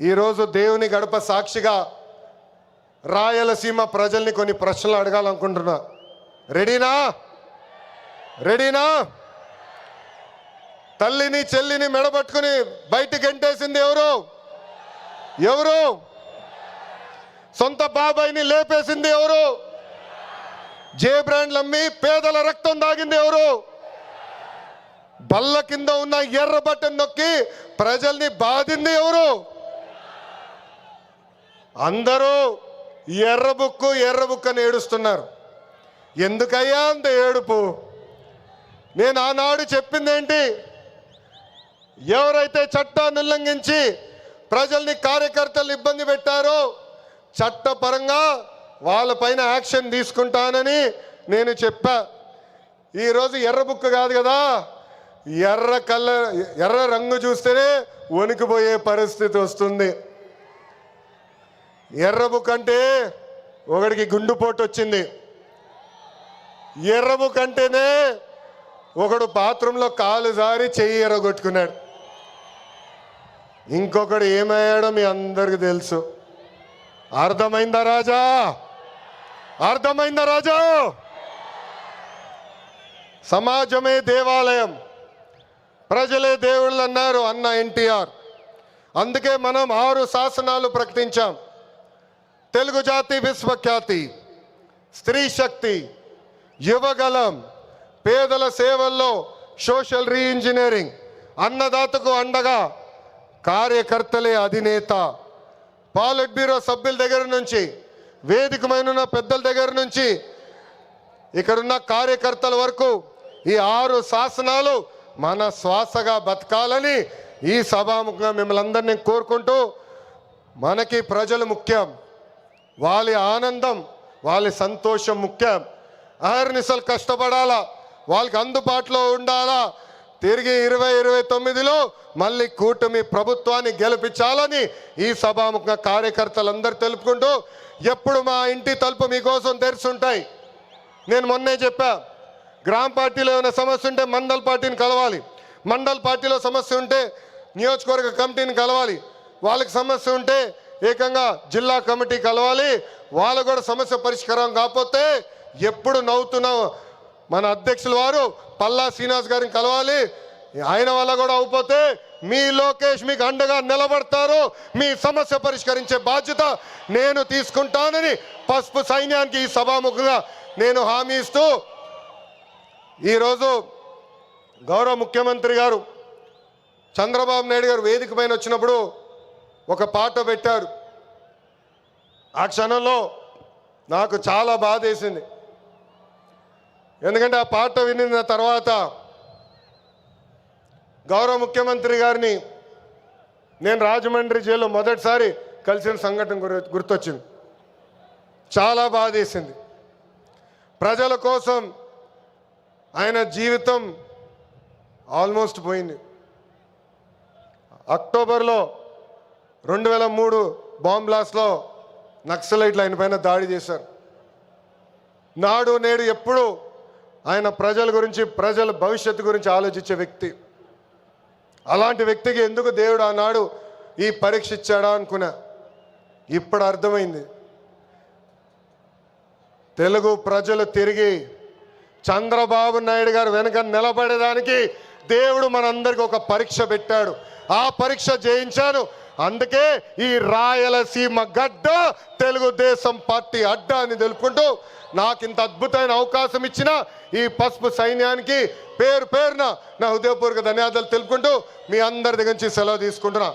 ఈరోజు దేవుని గడప సాక్షిగా రాయలసీమ ప్రజల్ని కొన్ని ప్రశ్నలు అడగాలనుకుంటున్నా. రెడీనా? రెడీనా? తల్లిని చెల్లిని మెడబట్టుకుని బయటికి ఎంటేసింది ఎవరు? ఎవరు? సొంత బాబాయిని లేపేసింది ఎవరు? జే బ్రాండ్లు అమ్మి పేదల రక్తం దాగింది ఎవరు? బల్ల కింద ఉన్న ఎర్ర బట్టను నొక్కి ప్రజల్ని బాధింది ఎవరు? అందరూ ఎర్రబుక్కు బుక్కు అని ఏడుస్తున్నారు. ఎందుకయ్యా అంత ఏడుపు? నేను ఆనాడు చెప్పింది ఏంటి ఎవరైతే చట్టాన్ని ఉల్లంఘించి ప్రజల్ని కార్యకర్తలు ఇబ్బంది పెట్టారో చట్టపరంగా వాళ్ళపైన యాక్షన్ తీసుకుంటానని నేను చెప్పా. ఈరోజు ఎర్ర బుక్ కాదు కదా ఎర్ర కళ్ళ ఎర్ర రంగు చూస్తేనే వణికిపోయే పరిస్థితి వస్తుంది. ఎర్ర అంటే ఒకడికి గుండుపోటు వచ్చింది. ఎర్రబు కంటేనే అంటేనే ఒకడు బాత్రూంలో కాలు జారి చెయ్యి ఎర్రగొట్టుకున్నాడు. ఇంకొకడు ఏమయ్యాడో మీ అందరికి తెలుసు. అర్థమైందా రాజా? అర్థమైందా రాజా? సమాజమే దేవాలయం. ప్రజలే దేవుళ్ళు అన్నారు అన్న ఎన్టీఆర్. అందుకే మనం ఆరు శాసనాలు ప్రకటించాం. తెలుగు జాతి విశ్వఖ్యాతి స్త్రీ శక్తి యువగలం పేదల సేవల్లో సోషల్ రీఇంజనీరింగ్ అన్నదాతకు అండగా కార్యకర్తలే అధినేత. పాలిట్ బ్యూరో సభ్యుల దగ్గర నుంచి వేదికమైన పెద్దల దగ్గర నుంచి ఇక్కడున్న కార్యకర్తల వరకు ఈ ఆరు శాసనాలు మన శ్వాసగా బతకాలని ఈ సభాముఖంగా మిమ్మల్ని అందరినీ కోరుకుంటూ మనకి ప్రజలు ముఖ్యం. వాళ్ళ ఆనందం వాళ్ళ సంతోషం ముఖ్యం. అహర్నిసలు కష్టపడాలా? వాళ్ళకి అందుబాటులో ఉండాలా? తిరిగి ఇరవై ఇరవై తొమ్మిదిలో మళ్ళీ కూటమి ప్రభుత్వాన్ని గెలిపించాలని ఈ సభాముఖంగా కార్యకర్తలందరూ తెలుపుకుంటూ ఎప్పుడు మా ఇంటి తలుపు మీకోసం తెరుచుంటాయి. నేను మొన్నే చెప్పా గ్రామ పార్టీలో ఏమైనా సమస్య ఉంటే మండల్ పార్టీని కలవాలి. మండల్ పార్టీలో సమస్య ఉంటే నియోజకవర్గ కమిటీని కలవాలి. వాళ్ళకి సమస్య ఉంటే ఏకంగా జిల్లా కమిటీ కలవాలి. వాళ్ళు కూడా సమస్య పరిష్కారం కాకపోతే ఎప్పుడు నవ్వుతున్న మన అధ్యక్షుల వారు పల్లా శ్రీనివాస్ గారిని కలవాలి. ఆయన వల్ల కూడా అవుపోతే మీ లోకేష్ మీకు అండగా నిలబడతారు. మీ సమస్య పరిష్కరించే బాధ్యత నేను తీసుకుంటానని పసుపు సైన్యానికి ఈ సభాముఖంగా నేను హామీ ఇస్తూ ఈరోజు గౌరవ ముఖ్యమంత్రి గారు చంద్రబాబు నాయుడు గారు వేదిక పైన వచ్చినప్పుడు ఒక పాట పెట్టారు. ఆ క్షణంలో నాకు చాలా బాధ వేసింది ఎందుకంటే ఆ పాట వినిన తర్వాత గౌరవ ముఖ్యమంత్రి గారిని నేను రాజమండ్రి జైల్లో మొదటిసారి కలిసిన సంఘటన గుర్తొచ్చింది. చాలా బాధ వేసింది ప్రజల కోసం ఆయన జీవితం ఆల్మోస్ట్ పోయింది. అక్టోబర్లో రెండు వేల మూడు బాంబ్ బ్లాస్ట్లో నక్సలైట్లు ఆయన పైన దాడి చేశారు. నాడు నేడు ఎప్పుడు ఆయన ప్రజల గురించి ప్రజల భవిష్యత్తు గురించి ఆలోచించే వ్యక్తి. అలాంటి వ్యక్తికి ఎందుకు దేవుడు ఆనాడు ఈ పరీక్ష ఇచ్చాడా అనుకున్నా? ఇప్పుడు అర్థమైంది. తెలుగు ప్రజలు తిరిగి చంద్రబాబు నాయుడు గారు వెనక నిలబడేదానికి దేవుడు మనందరికి ఒక పరీక్ష పెట్టాడు. ఆ పరీక్ష జయించాను. అందుకే ఈ రాయలసీమ గడ్డ తెలుగుదేశం పార్టీ అడ్డ అని తెలుపుకుంటూ నాకు ఇంత అద్భుతమైన అవకాశం ఇచ్చిన ఈ పసుపు సైన్యానికి పేరు పేరున నా హృదయపూర్వక ధన్యవాదాలు తెలుపుకుంటూ మీ అందరి దగ్గర నుంచి సెలవు తీసుకుంటున్నా.